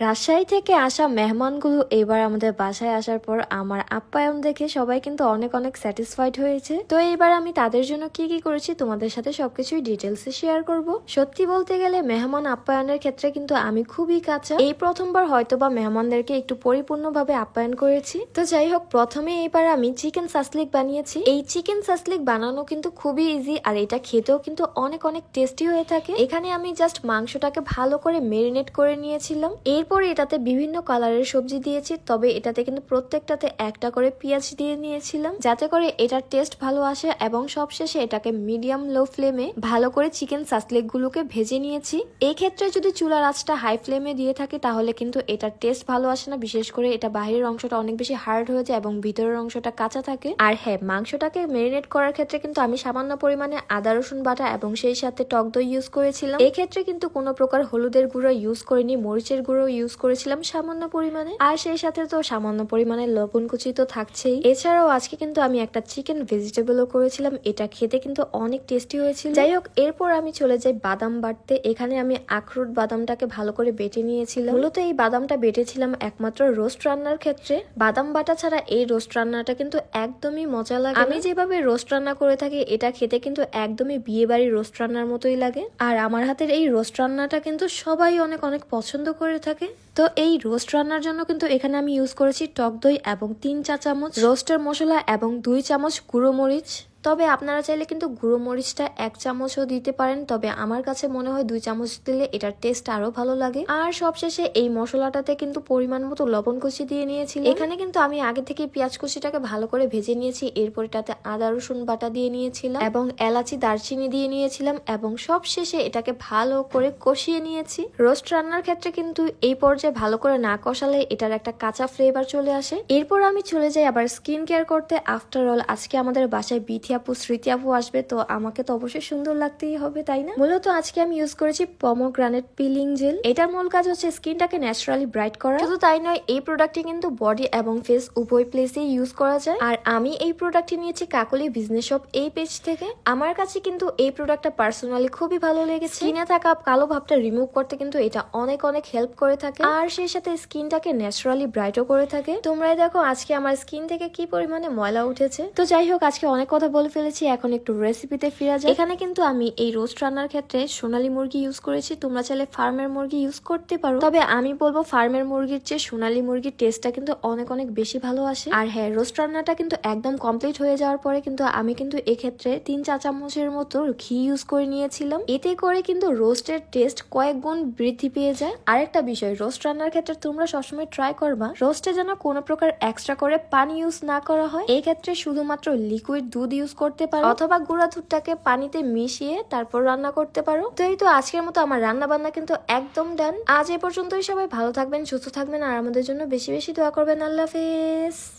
রাজশাহী থেকে আসা মেহমানগুলো এবার আমাদের বাসায় আসার পর আমার আপ্যায়ন দেখে সবাই কিন্তু অনেক অনেক স্যাটিসফাইড হয়েছে। তো এইবার আমি তাদের জন্য কি কি করেছি তোমাদের সাথে সবকিছুই ডিটেলসে শেয়ার করব। সত্যি বলতে গেলে মেহমান আপ্যায়নের ক্ষেত্রে কিন্তু আমি খুবই কাঁচা। এই প্রথমবার হয়তো বা মেহমানদেরকে একটু পরিপূর্ণভাবে আপ্যায়ন করেছি। তো যাই হোক, প্রথমে এইবার আমি চিকেন সাসলিক বানিয়েছি। এই চিকেন সাসলিক বানানো কিন্তু খুবই ইজি আর এটা খেতেও কিন্তু অনেক অনেক টেস্টি হয়ে থাকে। এখানে আমি জাস্ট মাংসটাকে ভালো করে মেরিনেট করে নিয়েছিলাম। এরপর এটাতে বিভিন্ন কালারের সবজি দিয়েছি, তবে এটাতে কিন্তু প্রত্যেকটাতে একটা করে পেঁয়াজ দিয়ে নিয়েছিলাম। যাতে করে এটার টেস্ট ভালো আসে এবং সবশেষে এটাকে মিডিয়াম লো ফ্লেমে ভালো করে চিকেন সাসলেক গুলোকে ভেজে নিয়েছি। এই ক্ষেত্রে যদি চুলার আঁচটা হাই ফ্লেমে দিয়ে থাকে, তাহলে কিন্তু এটার টেস্ট ভালো আসে না। বিশেষ করে এটা বাইরের অংশটা অনেক বেশি হার্ড হয়ে যায় এবং ভিতরের অংশটা কাঁচা থাকে। আর হ্যাঁ মাংসটাকে মেরিনেট করার ক্ষেত্রে কিন্তু আমি সামান্য পরিমাণে আদা, রসুন বাটা এবং সেই সাথে টক দই ইউজ করেছিলাম। এক্ষেত্রে কিন্তু কোনো প্রকার হলুদের গুঁড়ো ইউজ করিনি, মরিচের গুঁড়ো ইউজ করেছিলাম সামান্য পরিমাণে। আর সেই সাথে তো সামান্য পরিমাণে লবণ কুচি তো থাকছেই। এছাড়াও আজকে কিন্তু আমি একটা চিকেন ভেজিটেবলও করেছিলাম। এটা খেতে কিন্তু অনেক টেস্টি হয়েছিল। যাই হোক, এরপর আমি চলে যাই বাদাম বাটতে। এখানে আমি আখরুট বাদামটাকে ভালো করে বেটে নিয়েছিলাম। মূলত এই বাদামটা বেটেছিলাম একমাত্র রোস্ট রান্নার ক্ষেত্রে। বাদাম বাটা ছাড়া এই রোস্ট রান্নাটা কিন্তু একদমই মজা লাগে আমি যেভাবে রোস্ট রান্না করে থাকি, এটা খেতে কিন্তু একদমই বিয়ে বাড়ির রোস্ট রান্নার মতোই লাগে। আর আমার হাতের এই রোস্ট রান্নাটা কিন্তু সবাই অনেক অনেক পছন্দ করে থাকে। তো এই রোস্ট রান্নার জন্য কিন্তু এখানে আমি ইউজ করেছি টক দই এবং তিন চা চামচ, রোস্টের মশলা এবং দুই চামচ গুঁড়ো মরিচ। তবে আপনারা চাইলে কিন্তু গুঁড়ো মরিচটা এক চামচও দিতে পারেন, তবে আমার কাছে মনে হয় দুই চামচ দিলে এটার টেস্ট আরও ভালো লাগে। আর সবশেষে এই মশলাটাতে কিন্তু পরিমাণ মতো লবণ কুচি দিয়ে নিয়েছি এখানে কিন্তু আমি আগে থেকে পেঁয়াজ কুচিটাকে ভালো করে ভেজে নিয়েছি, এরপর এটাতে আদা, রসুন বাটা দিয়ে নিয়েছিলাম এবং এলাচি, দারচিনি দিয়ে নিয়েছিলাম এবং সবশেষে এটাকে ভালো করে কষিয়ে নিয়েছি। রোস্ট রান্নার ক্ষেত্রে কিন্তু এই পর্যায়ে ভালো করে না কষালে এটার একটা কাঁচা ফ্লেভার চলে আসে। এরপর আমি চলে যাই আবার স্কিন কেয়ার করতে। আফটার অল আজকে আমাদের বাসায় বিথি আপু, স্মৃতি আপু আসবে, তো আমাকে তো অবশ্যই সুন্দর লাগতেই হবে, তাই না? মূলত আজকে আমি ইউজ করেছি পমোগ্রানেট পিলিং জেল এটার মূল কাজ হচ্ছে স্কিনটাকে ন্যাচারালি ব্রাইট করা। শুধু তাই নয়, এই প্রোডাক্টটি কিন্তু বডি এবং ফেস উভয় প্লেসে ইউজ করা যায়। আর আমি এই প্রোডাক্টটি নিয়েছি কাকলি বিজনেস শপ এই পেজ থেকে। আমার কাছে কিন্তু এই প্রোডাক্টটা পার্সোনালি খুবই ভালো লেগেছে। স্কিনে থাকা কালো ভাবটা রিমুভ করতে কিন্তু এটা অনেক অনেক হেল্প করে থাকে। আর সেই সাথে স্কিনটাকে ন্যাচারালি ব্রাইটও করে থাকে। তোমরাই দেখো আজকে আমার স্কিন থেকে কি পরিমাণে ময়লা উঠেছে। তো যাই হোক, আজকে অনেক কথা বলে ফেলেছি, এখন একটু রেসিপিতে ফিরা যায় এখানে কিন্তু আমি এই রোস্ট রান্নার ক্ষেত্রে সোনালী মুরগি ইউজ করেছি, তোমরা চাইলে ফার্মের মুরগি ইউজ করতে পারো। তবে আমি বলব ফার্মের মুরগির চেয়ে সোনালী মুরগির টেস্টটা কিন্তু অনেক অনেক বেশি ভালো আসে। আর হ্যাঁ রোস্ট রান্নাটা কিন্তু একদম কমপ্লিট হয়ে যাওয়ার পরে কিন্তু আমি কিন্তু এক্ষেত্রে তিন চা চামচের মতো ঘি ইউজ করে নিয়েছিলাম। এতে করে কিন্তু রোস্টের টেস্ট কয়েক গুণ বৃদ্ধি পেয়ে যায়। আরেকটা বিষয় রোস্ট রান্নার ক্ষেত্রে তোমরা সবসময় ট্রাই করবা রোস্টে যেন কোনো প্রকার এক্সট্রা করে পানি ইউজ না করা হয়। এই ক্ষেত্রে শুধুমাত্র লিকুইড দুধ ইউজ করতে পারো। অথবা গুঁড়া দুধটাকে পানিতে মিশিয়ে তারপর রান্না করতে পারো। তো এই তো আজকের মতো আমার রান্না বান্না কিন্তু একদম ডান আজ এ পর্যন্তই সবাই ভালো থাকবেন, সুস্থ থাকবেন, আর আমাদের জন্য বেশি বেশি দোয়া করবেন। আল্লাহ হাফেজ।